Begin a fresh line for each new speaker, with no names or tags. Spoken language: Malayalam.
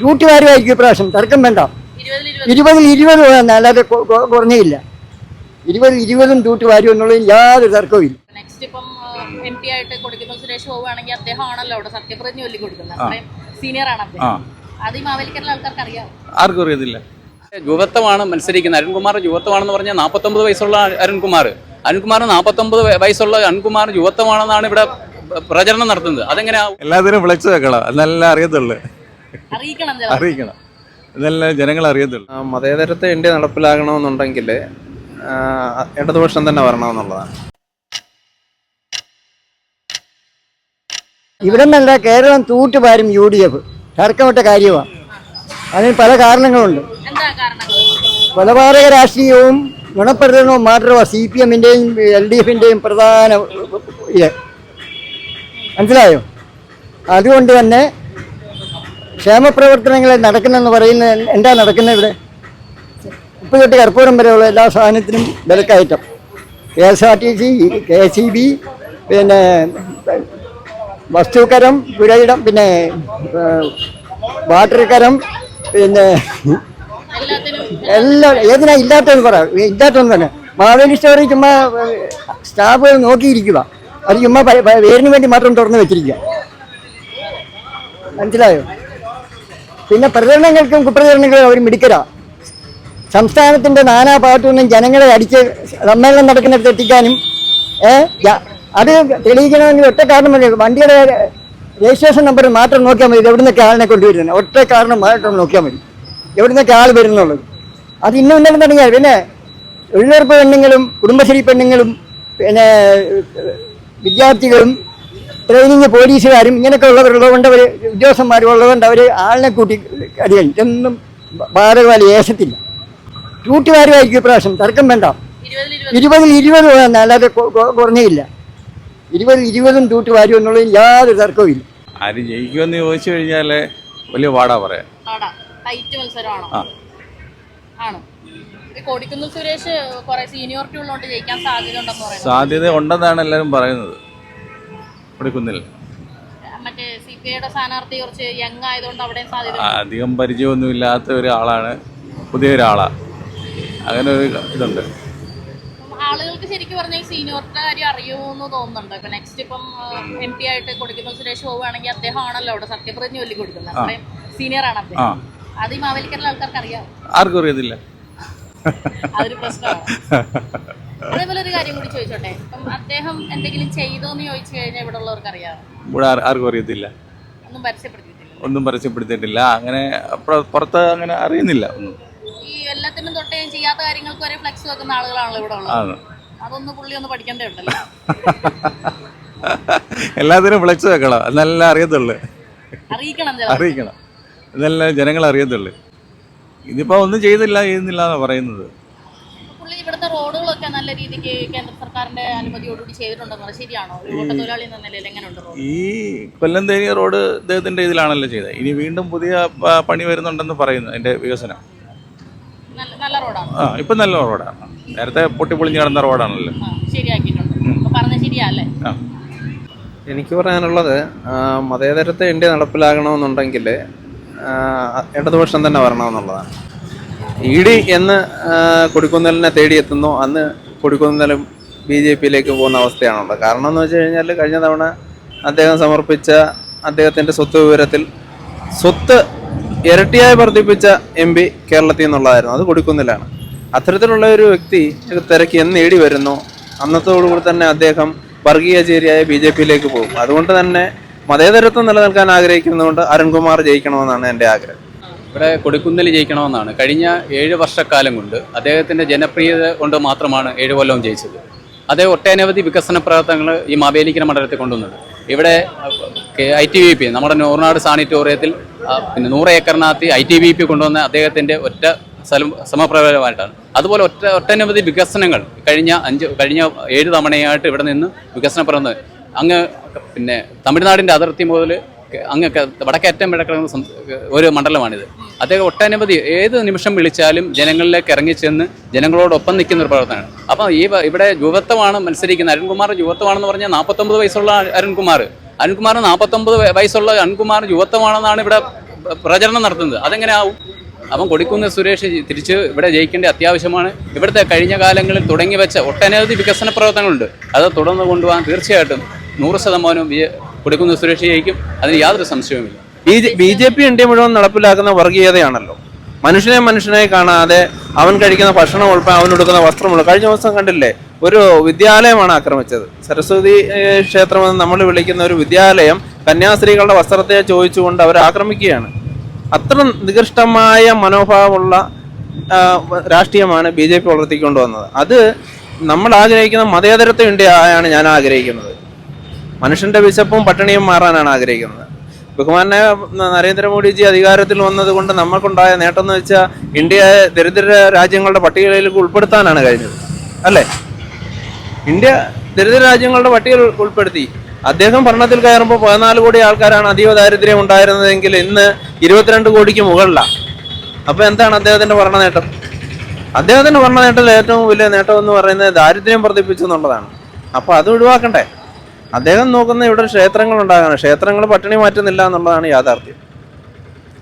തൂറ്റുകാരുമായിരിക്കും ഇപ്രാവശ്യം തർക്കം വേണ്ട.
ഇരുപതിൽ ഇരുപത്.
വേണം അല്ലാതെ കുറഞ്ഞില്ല. ഇരുപതിൽ ഇരുപതും തൂറ്റുകാരും എന്നുള്ളതിൽ യാതൊരു തർക്കവും ഇല്ല.
നെക്സ്റ്റ് ഇപ്പം എം പി ആയിട്ട് കൊടുക്കുന്ന സുരേഷ് പോവുകയാണെങ്കിൽ അദ്ദേഹം ആണല്ലോ അവിടെ സത്യപ്രതിജ്ഞ ചൊല്ലി കൊടുക്കുന്നത്. സീനിയർ ആണ് അദ്ദേഹം. അത് ഈ മാവേലിക്കരയിലെ ആൾക്കാർക്ക് അറിയാം
ആർക്കും അറിയത്തില്ല.
യുവത്വമാണ് മത്സരിക്കുന്നത്. അരുൺകുമാർ യുവത്വമാണെന്ന് പറഞ്ഞാൽ നാൽപ്പത്തൊമ്പത് വയസ്സുള്ള അരുൺകുമാർ. അരുൺകുമാർ നാൽപ്പത്തൊമ്പത് വയസ്സുള്ള അരുൺകുമാർ യുവത്വമാണെന്നാണ് ഇവിടെ പ്രചരണം നടത്തുന്നത്. അതെങ്ങനെയാ?
എല്ലാത്തിനും വിളിച്ചു വെക്കണം. അതെല്ലാം അറിയത്തുള്ളു.
അറിയിക്കണം.
അറിയിക്കണം. എന്നെല്ലാം ജനങ്ങൾ അറിയത്തുള്ളൂ.
മതേതരത്തെ ഇന്ത്യ നടപ്പിലാകണമെന്നുണ്ടെങ്കിൽ ഇടതുപക്ഷം തന്നെ വരണമെന്നുള്ളതാണ്.
ഇവിടെ നിന്നല്ല കേരളം തൂറ്റുപാരും യു ഡി എഫ്. തർക്കമിട്ട കാര്യമാണ്. അതിന് പല കാരണങ്ങളുണ്ട്.
എന്താ കാരണങ്ങൾ
കൊലപാതക രാഷ്ട്രീയവും ഗുണപ്രചരണവും മാത്രമാണ് സി പി എമ്മിന്റെയും എൽ ഡി എഫിന്റെയും പ്രധാന ഇത്. മനസ്സിലായോ? അതുകൊണ്ട് തന്നെ ക്ഷേമപ്രവർത്തനങ്ങൾ നടക്കുന്നെന്ന് പറയുന്നത് എന്താ നടക്കുന്നത് ഇവിടെ? ഉപ്പ് തൊട്ട് കർപ്പൂരം വരെയുള്ള എല്ലാ സാധനത്തിനും വിലക്കയറ്റം. K S R T C K S E B പിന്നെ വസ്തുക്കരം പുരയിടം പിന്നെ വാട്ടർ കരം പിന്നെ എല്ലാം ഏതിനാ ഇല്ലാത്തതെന്ന് പറ ഇല്ലാത്തതെന്ന് തന്നെ മാവേലി സ്റ്റോറി ചുമ്മാ സ്റ്റാഫ് നോക്കിയിരിക്കുക അത് ചുമ്മാ പേരിന് വേണ്ടി മാത്രം തുറന്നു വെച്ചിരിക്കുക മനസ്സിലായോ? പിന്നെ പ്രചരണങ്ങൾക്കും കുപ്രചരണങ്ങൾക്കും അവർ മിടുക്കരാ. സംസ്ഥാനത്തിന്റെ നാനാ ഭാഗത്തു നിന്നും ജനങ്ങളെ അടിച്ച് സമ്മേളനം നടക്കുന്നിടത്ത് എത്തിക്കാനും അത് തെളിയിക്കണമെങ്കിൽ ഒറ്റ കാരണം മതി. വണ്ടിയുടെ രജിസ്ട്രേഷൻ നമ്പർ മാത്രം നോക്കിയാൽ മതി. എവിടുന്നൊക്കെ ആളിനെ കൊണ്ടുവരുന്നത്? ഒറ്റ കാരണം മാത്രം നോക്കിയാൽ മതി. എവിടുന്നൊക്കെ ആൾ വരുന്നുള്ളത്? അത് ഇന്നും ഇന്നലെ തുടങ്ങിയാൽ പിന്നെ തൊഴിലുറപ്പ് പെണ്ണുങ്ങളും കുടുംബശ്രീ പെണ്ണുങ്ങളും പിന്നെ വിദ്യാർത്ഥികളും ട്രെയിനിങ് പോലീസുകാരും ഇങ്ങനെയൊക്കെ ഉള്ളവരുള്ളതുകൊണ്ട് അവർ ഉദ്യോഗസ്ഥന്മാരുള്ളതുകൊണ്ട് അവർ ആളിനെ കൂട്ടി അടിയായി ഇതൊന്നും ബാധകമായി ഏശത്തില്ല ചൂട്ടുകാരുമായിരിക്കും ഇപ്രാവശ്യം. തർക്കം വേണ്ട.
ഇരുപതിൽ ഇരുപത്
വേണം. അല്ലാതെ കുറഞ്ഞില്ല ഇരുപതിൽ ഇരുപതും തൂറ്റുകാരും എന്നുള്ളതിൽ യാതൊരു തർക്കവും ഇല്ല
ആര് ജയിക്കുമെന്ന് ചോദിച്ചു കഴിഞ്ഞാൽ വലിയ പാടാ പറയാം
സാധ്യത ഉണ്ടെന്ന് പറയുന്നത്
സാധ്യത ഉണ്ടെന്നാണ് എല്ലാവരും പറയുന്നത്.
സാധ്യത
അധികം പരിചയമൊന്നും ഇല്ലാത്ത ഒരാളാണ് പുതിയ ഒരാളാണ് അങ്ങനെ ഒരു ഇതുണ്ട്.
ആളുകൾക്ക് ശരിക്കും പറഞ്ഞാൽ ഈ സീനിയോറിറ്റിയുടെ കാര്യം അറിയുമെന്ന് തോന്നുന്നുണ്ട്. ഇപ്പൊ നെക്സ്റ്റ് ഇപ്പം എം പി ആയിട്ട് കൊടുക്കുന്ന സുരേഷ് പോവുകയാണെങ്കിൽ അദ്ദേഹം ആണല്ലോ അവിടെ സത്യപ്രതിജ്ഞ ചൊല്ലി കൊടുക്കുന്നത്. അത്രയും സീനിയർ ആണ് അദ്ദേഹം. അത് ഈ മാവേലിക്കരയിലെ ആൾക്കാർക്ക് അറിയാം
ആർക്കും അറിയത്തില്ല.
അതൊരു പ്രശ്നമാണ്. അതേപോലെ ഒരു കാര്യം കൂടി ചോദിച്ചോട്ടെ? അദ്ദേഹം എന്തെങ്കിലും ചോദിച്ചു കഴിഞ്ഞാൽ ഇവിടെ ഉള്ളവർക്ക് അറിയാം
ഇവിടെ ആർക്കും അറിയത്തില്ല.
ഒന്നും പരസ്യപ്പെടുത്തിയിട്ടില്ല.
ഒന്നും പരസ്യപ്പെടുത്തിയിട്ടില്ല. അങ്ങനെ പുറ- പുറത്ത് അങ്ങനെ അറിയുന്നില്ല ഒന്നും.
ഈ എല്ലാത്തിനും തൊട്ടേ ചെയ്യാത്ത കാര്യങ്ങൾക്ക് വരെ ഫ്ലെക്സ് വെക്കുന്ന ആളുകളാണല്ലോ ഇവിടെ ഉള്ളത്. അതൊന്ന് പുള്ളി ഒന്ന് പഠിക്കേണ്ടേ ഉണ്ടല്ലോ?
എല്ലാത്തിനും ഫ്ലക്സ് വെക്കണം. എന്നെല്ലാം അറിയത്തുള്ളു.
അറിയിക്കണം.
അറിയിക്കണം. എന്നെല്ലാം ജനങ്ങൾ അറിയത്തുള്ളു. ഇതിപ്പോ ഒന്നും ചെയ്തില്ല ചെയ്യുന്നില്ല എന്നാണ് പറയുന്നത്.
പുള്ളി ഇവിടുത്തെ റോഡുകളൊക്കെ നല്ല രീതിക്ക് കേന്ദ്ര സർക്കാരിന്റെ അനുമതിയോടുകൂടി ചെയ്തിട്ടുണ്ടെന്ന്. ശരിയാണോ? തൊഴിലാളി എന്ന നിലയിൽ എങ്ങനെയുണ്ട്
ഈ കൊല്ലം തേനിയ റോഡ് ഇദ്ദേഹത്തിന്റെ ഇതിലാണല്ലോ ചെയ്തത്. ഇനി വീണ്ടും പുതിയ പണി വരുന്നുണ്ടെന്ന് പറയുന്നു അതിന്റെ വികസനം.
നല്ല റോഡാണ്.
ആ ഇപ്പം നല്ല റോഡാണ്. നേരത്തെ പൊട്ടിപ്പൊളിഞ്ഞ് കിടന്ന റോഡാണല്ലോ.
എനിക്ക് പറയാനുള്ളത് മതേതരത്തെ ഇന്ത്യ നടപ്പിലാകണമെന്നുണ്ടെങ്കിൽ ഇടതുപക്ഷം തന്നെ വരണമെന്നുള്ളതാണ്. ഇ ഡി എന്ന് കൊടിക്കുന്നലിനെ തേടിയെത്തുന്നു അന്ന് കൊടിക്കുന്നിലും ബി ജെ പിയിലേക്ക് പോകുന്ന അവസ്ഥയാണുള്ളത്. കാരണം എന്ന് വെച്ച് കഴിഞ്ഞാൽ കഴിഞ്ഞ തവണ അദ്ദേഹം സമർപ്പിച്ച അദ്ദേഹത്തിന്റെ സ്വത്ത് വിവരത്തിൽ സ്വത്ത് ഇരട്ടിയായി വർദ്ധിപ്പിച്ച എം പി കേരളത്തിൽ നിന്നുള്ളതായിരുന്നു. അത് കൊടിക്കുന്നിലാണ്. അത്തരത്തിലുള്ള ഒരു വ്യക്തി തിരക്ക് എന്ന് നേടി വരുന്നു. അന്നത്തോടുകൂടി തന്നെ അദ്ദേഹം വർഗീയ ചേരിയായ ബി ജെ പിയിലേക്ക് പോകും. അതുകൊണ്ട് തന്നെ മതേതരത്വം നിലനിൽക്കാൻ ആഗ്രഹിക്കുന്നതുകൊണ്ട് അരുൺകുമാർ ജയിക്കണമെന്നാണ് എന്റെ ആഗ്രഹം.
ഇവിടെ കൊടിക്കുന്നിൽ ജയിക്കണമെന്നാണ്. കഴിഞ്ഞ ഏഴ് വർഷക്കാലം കൊണ്ട് അദ്ദേഹത്തിന്റെ ജനപ്രിയത കൊണ്ട് മാത്രമാണ് ഏഴ് കൊല്ലവും ജയിച്ചത്. അദ്ദേഹം ഒട്ടനവധി വികസന പ്രവർത്തനങ്ങൾ ഈ മാവേലിക്കര മണ്ഡലത്തിൽ കൊണ്ടുവന്നത് ഇവിടെ ഐ ടി വി പി നമ്മുടെ നൂറുനാട് സാനിറ്റോറിയത്തിൽ പിന്നെ നൂറ് ഏക്കറിനകത്ത് ഐ ടി വി പി കൊണ്ടുവന്ന അദ്ദേഹത്തിന്റെ ഒറ്റ സ്ഥലം സമപ്രകാരമായിട്ടാണ് അതുപോലെ ഒറ്റ ഒട്ടനവധി വികസനങ്ങൾ കഴിഞ്ഞ അഞ്ച് കഴിഞ്ഞ ഏഴ് തവണയായിട്ട് ഇവിടെ നിന്ന് വികസന പ്രവർത്തനം. അങ്ങ് പിന്നെ തമിഴ്നാടിന്റെ അതിർത്തി മുതൽ അങ്ങ് ക- വടക്കേറ്റം കിടക്കുന്ന ഒരു മണ്ഡലമാണിത്. അദ്ദേഹം ഒട്ടനവധി ഏത് നിമിഷം വിളിച്ചാലും ജനങ്ങളിലേക്ക് ഇറങ്ങിച്ചെന്ന് ജനങ്ങളോടൊപ്പം നിൽക്കുന്ന ഒരു പ്രവർത്തനമാണ്. അപ്പോൾ ഈ ഇവിടെ യുവത്വമാണ് മത്സരിക്കുന്നത്. അരുൺകുമാർ യുവത്വമാണെന്ന് പറഞ്ഞാൽ നാൽപ്പത്തൊമ്പത് വയസ്സുള്ള അരുൺകുമാർ. അരുൺകുമാർ നാൽപ്പത്തൊമ്പത് വയസ്സുള്ള അരുൺകുമാർ യുവത്വമാണെന്നാണ് ഇവിടെ പ്രചരണം നടത്തുന്നത്. അതെങ്ങനെ ആവും? അപ്പം കൊടിക്കുന്ന സുരേഷ് തിരിച്ച് ഇവിടെ ജയിക്കേണ്ട അത്യാവശ്യമാണ്. ഇവിടുത്തെ കഴിഞ്ഞ കാലങ്ങളിൽ തുടങ്ങി വെച്ച ഒട്ടനവധി വികസന പ്രവർത്തനങ്ങളുണ്ട്. അത് തുടർന്ന് കൊണ്ടുപോകാൻ തീർച്ചയായിട്ടും നൂറ് ശതമാനവും വി- കൊടുക്കുന്ന സുരേഷ് അതിന് യാതൊരു സംശയവുമില്ല.
ബി ജെ പി ഇന്ത്യ മുഴുവൻ നടപ്പിലാക്കുന്ന വർഗീയതയാണല്ലോ. മനുഷ്യനെ മനുഷ്യനായി കാണാതെ അവൻ കഴിക്കുന്ന ഭക്ഷണം ഉൾപ്പെടെ അവൻ എടുക്കുന്ന വസ്ത്രം കഴിഞ്ഞ ദിവസം കണ്ടില്ലേ? ഒരു വിദ്യാലയമാണ് ആക്രമിച്ചത്. സരസ്വതി ക്ഷേത്രം ക്ഷേത്രമെന്ന് നമ്മൾ വിളിക്കുന്ന ഒരു വിദ്യാലയം കന്യാസ്ത്രീകളുടെ വസ്ത്രത്തെ ചോദിച്ചുകൊണ്ട് അവർ ആക്രമിക്കുകയാണ്. അത്ര നികൃഷ്ടമായ മനോഭാവമുള്ള രാഷ്ട്രീയമാണ് ബി ജെ പി വളർത്തിക്കൊണ്ടുവന്നത്. അത് നമ്മൾ ആഗ്രഹിക്കുന്ന മതേതരത്വ ഇന്ത്യയാണ് ഞാൻ ആഗ്രഹിക്കുന്നത്. മനുഷ്യന്റെ വിശപ്പും പട്ടിണിയും മാറാനാണ് ആഗ്രഹിക്കുന്നത്. ബഹുമാനായ നരേന്ദ്രമോദിജി അധികാരത്തിൽ വന്നത് കൊണ്ട് നമുക്കുണ്ടായ നേട്ടം എന്ന് വെച്ചാൽ ഇന്ത്യയെ ദരിദ്ര രാജ്യങ്ങളുടെ പട്ടികയിലേക്ക് ഉൾപ്പെടുത്താനാണ് കഴിഞ്ഞത്. അല്ലേ? ഇന്ത്യ ദരിദ്ര രാജ്യങ്ങളുടെ പട്ടികയിൽ ഉൾപ്പെടുത്തി. അദ്ദേഹം ഭരണത്തിൽ കയറുമ്പോൾ പതിനാല് കോടി ആൾക്കാരാണ് അതീവ ദാരിദ്ര്യം ഉണ്ടായിരുന്നതെങ്കിൽ ഇന്ന് ഇരുപത്തിരണ്ട് കോടിക്ക് മുകളിലാണ് അപ്പൊ എന്താണ് അദ്ദേഹത്തിന്റെ ഭരണ നേട്ടം അദ്ദേഹത്തിന്റെ ഭരണ നേട്ടത്തിൽ ഏറ്റവും വലിയ നേട്ടം എന്ന് പറയുന്നത് ദാരിദ്ര്യം വർദ്ധിപ്പിച്ചു എന്നുള്ളതാണ്. അപ്പൊ അത് ഒഴിവാക്കണ്ടേ? അദ്ദേഹം നോക്കുന്ന ഇവിടെ ക്ഷേത്രങ്ങൾ ഉണ്ടാകാണ് ക്ഷേത്രങ്ങൾ പട്ടിണി മാറ്റുന്നില്ല എന്നുള്ളതാണ് യാഥാർത്ഥ്യം.